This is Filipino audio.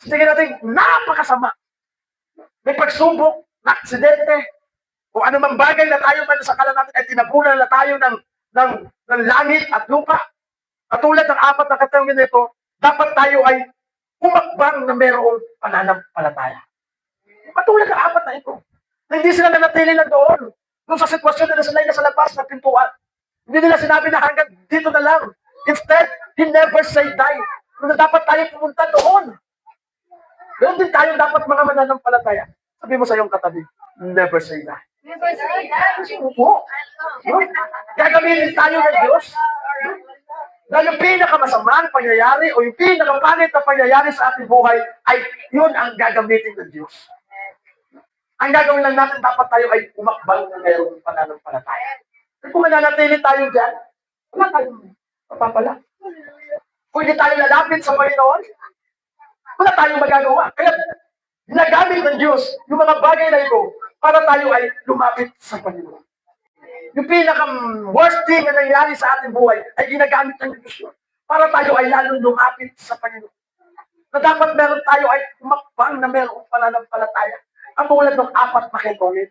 sa tingin natin, napakasama. May pagsubok, na aksidente, o anumang bagay na tayo man sa kala natin ay tinabunan na tayo ng, ng, ng langit at lupa. Katulad ng apat na katanungan nito, dapat tayo ay umakbang na mayroong pananampalataya. Katulad ng apat na ito. Na hindi sila nanatili lang doon. Doon sa sitwasyon na nasa na sa labas ng pintuan. Hindi nila sinabi na hanggang dito na lang. Instead, he never say die. Na dapat tayo pumunta doon. Doon din tayo dapat mga mananampalataya. Sabi mo sa iyong katabi, never say die. Oo. Yun. Gagamitin tayo ng Diyos. Na yung pinakamasamang pangyayari o yung pinakapangit na pangyayari sa ating buhay ay yun ang gagamitin ng Diyos. Ang gagawin lang natin, dapat tayo ay umakbang na mayroong pananampalataya. At kung mananatili tayo dyan, wala tayong mapapala. Hindi tayo lalapit sa Panginoon, wala tayong magagawa. Kaya ginagamit ng Diyos yung mga bagay na ito para tayo ay lumapit sa Panginoon. Yung pinaka-worst thing na nangyari sa ating buhay ay ginagamit ng Diyos yun para tayo ay lalong lumapit sa Panginoon. Na dapat meron tayo ay umakbang na merong pananampalataya. Ang tulad ng apat na ketolit.